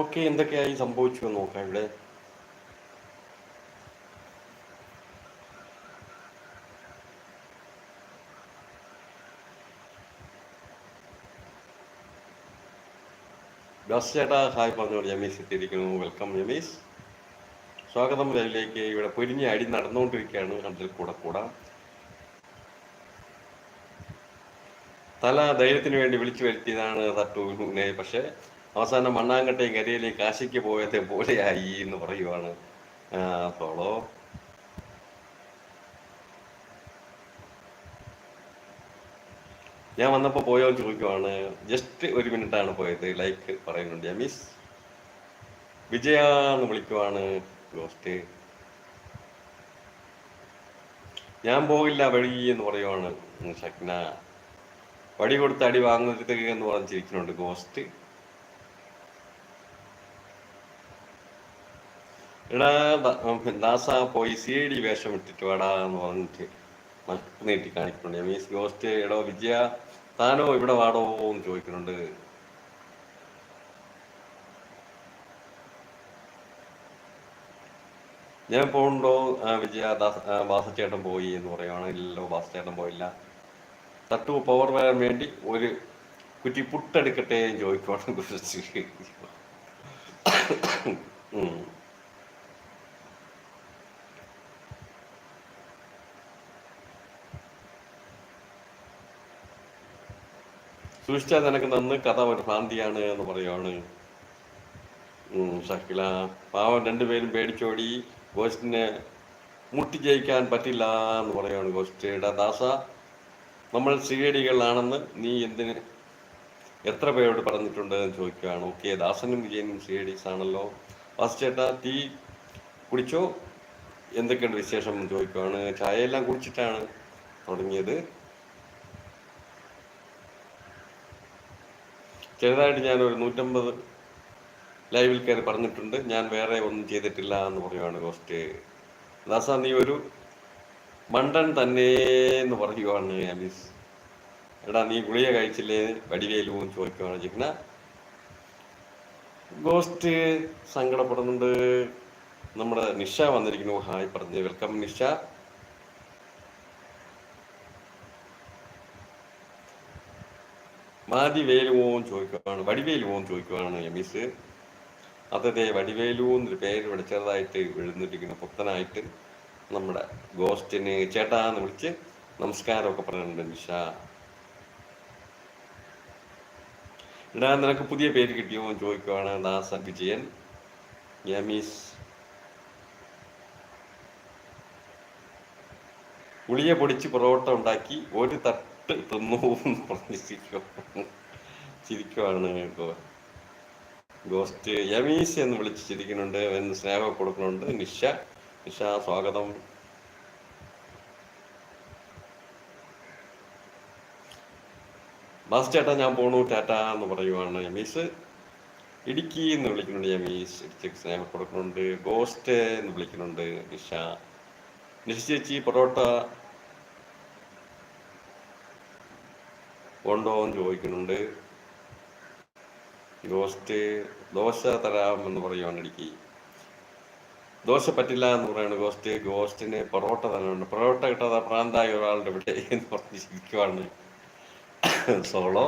Okay എന്തൊക്കെയായി സംഭവിച്ചു എന്ന് നോക്കാം ഇവിടെ. ബസ് ചേട്ടാ ഹായ് പറഞ്ഞോളൂ ജമീസ് എത്തിയിരിക്കുന്നു. വെൽക്കം ജമീസ്. സ്വാഗതം ലൈവിലേക്ക് ഇവിടെ പൊരിഞ്ഞ അടി നടന്നുകൊണ്ടിരിക്കുകയാണ്. കണ്ടിൽ കൂടെ കൂടാ. തല ധൈര്യത്തിന് വേണ്ടി വിളിച്ചു വരുത്തിയതാണ് തട്ടു പക്ഷെ അവസാനം മണ്ണാങ്കട്ടയും കരയിലേക്ക് കാശിക്ക് പോയത് പോലെയായി എന്ന് പറയുവാണ്. ഫോളോ ഞാൻ വന്നപ്പോൾ പോയോ ചോദിക്കുവാണ്. ജസ്റ്റ് ഒരു മിനിറ്റ് ആണ് പോയത് ലൈക്ക് പറയുന്നുണ്ട്. മിസ് വിജയ എന്ന് വിളിക്കുവാണ് ഗോസ്റ്റ് ഞാൻ പോകില്ല വഴി എന്ന് പറയുവാണ് ഷക്ന വടി കൊടുത്ത് അടി വാങ്ങരുത് എന്ന് പറഞ്ഞ് ചിരിക്കുന്നുണ്ട് ഗോസ്റ്റ് എടാ ദാസ പോയി സി ഡി വേഷം ഇട്ടിട്ട് വാടാ എന്ന് പറഞ്ഞിട്ട് നീട്ടി കാണിക്കുന്നുണ്ട്. മീൻസ് ഗോസ്റ്റ് എടോ വിജയ താനോ ഇവിടെ വാടോ എന്ന് ചോദിക്കുന്നുണ്ട്. ഞാൻ പോകണ്ടോ വിജയ ബാസച്ചേട്ടൻ പോയി എന്ന് പറയുവാണ്. ഇല്ലല്ലോ ബാസച്ചേട്ടൻ പോയില്ല. തട്ടു പവർ വരാൻ വേണ്ടി ഒരു കുറ്റി പുട്ടെടുക്കട്ടെ എന്ന് ചോദിക്കുവാണ് ഗോസ്റ്റ് സൂക്ഷിച്ചാൽ നിനക്ക് നന്ന് കഥ ഒരു ഭ്രാന്തിയാണ് എന്ന് പറയുവാണ്. ഷക്കില. പാവം രണ്ടുപേരും പേടിച്ചോടി ഗോസ്റ്റിനെ മുട്ടി ജയിക്കാൻ പറ്റില്ല എന്ന് പറയുവാണ് ഗോസ്റ്റിയുടെ ദാസ. നമ്മൾ സിഐഡികളാണെന്ന് നീ എന്തിന് എത്ര പേരോട് പറഞ്ഞിട്ടുണ്ട് എന്ന് ചോദിക്കുകയാണ്. ഓക്കെ ദാസനും വിജയനും സി ഐ ഡീസ് ആണല്ലോ. വാസു ചേട്ടാ ടീ കുടിച്ചോ? എന്തൊക്കെയുണ്ട് വിശേഷം എന്ന് ചോദിക്കുകയാണ്. ചായയെല്ലാം കുടിച്ചിട്ടാണ് തുടങ്ങിയത്. ചെറുതായിട്ട് ഞാൻ ഒരു നൂറ്റമ്പത് ലൈവിൽ കയറി പറഞ്ഞിട്ടുണ്ട്. ഞാൻ വേറെ ഒന്നും ചെയ്തിട്ടില്ല എന്ന് പറയുവാണ് ഗോസ്റ്റ് ദാസ നീ ഒരു മണ്ടൻ തന്നെ എന്ന് പറയുവാണ് അമീസ്. എടാ നീ ഗുളിക കഴിച്ചില്ലേ? എന്ന് ചോദിക്കുവാണ് ജിഗ്ന ഗോസ്റ്റ് സങ്കടപ്പെടുന്നുണ്ട്. നമ്മുടെ നിഷ വന്നിരിക്കുന്നു. ഹായ് പറഞ്ഞു. വെൽക്കം നിഷ. എന്ന് ചോദിക്കുവാണ് വടിവേലുവോ എന്ന് ചോദിക്കുവാണ് എമീസ്. അതെ വടിവേലു എന്നൊരു പേര് ഇവിടെ ചെറുതായിട്ട് എഴുന്നിട്ടിരിക്കുന്ന പുത്തനായിട്ട് നമ്മുടെ ഗോസ്റ്റിന് ചേട്ടാ എന്ന് വിളിച്ച് നമസ്കാരമൊക്കെ പറയുന്നുണ്ട് നിഷ എടാ നിനക്ക് പുതിയ പേര് കിട്ടിയോ എന്ന് ചോദിക്കുവാണ് ദാസ വിജയൻ. യമീസ് ഉളിയെ പൊടിച്ച് പൊറോട്ട ഉണ്ടാക്കി ഒരു തട്ട് തിന്നു എന്ന് പറഞ്ഞ് ചിരിക്കുവാണ് ചിരിക്കുവാണ് ഇപ്പോ ഗോസ്റ്റ് യമീസ് എന്ന് വിളിച്ച് ചിരിക്കുന്നുണ്ട് എന്ന് സ്നേഹം കൊടുക്കുന്നുണ്ട്. നിഷ നിഷ സ്വാഗതം. ബാസ് ചേട്ടാ ഞാൻ പോണു. ടാറ്റ എന്ന് പറയുവാണ് യമീസ്. ഇടുക്കി എന്ന് വിളിക്കുന്നുണ്ട് യമീസ്. ഇടുക്കി സ്നേഹം കൊടുക്കുന്നുണ്ട്. ഗോസ്റ്റ് എന്ന് വിളിക്കുന്നുണ്ട് നിഷ. നിഷ ചേച്ചി പൊറോട്ട ഉണ്ടോ എന്ന് ചോദിക്കുന്നുണ്ട്. ഗോസ്റ്റ് ദോശ തരാമെന്ന് പറയുവാണ് ഇടുക്കി. ദോശ പറ്റില്ല എന്ന് പറയുന്നത് ഗോസ്റ്റ്. ഗോസ്റ്റിന് പൊറോട്ട തരാനുണ്ട്. പൊറോട്ട കിട്ടാതെ പ്രാന്തായ ഒരാളുടെ ഇവിടെ എന്ന് പറഞ്ഞ് ശരിക്കുവാണ് സോളോ.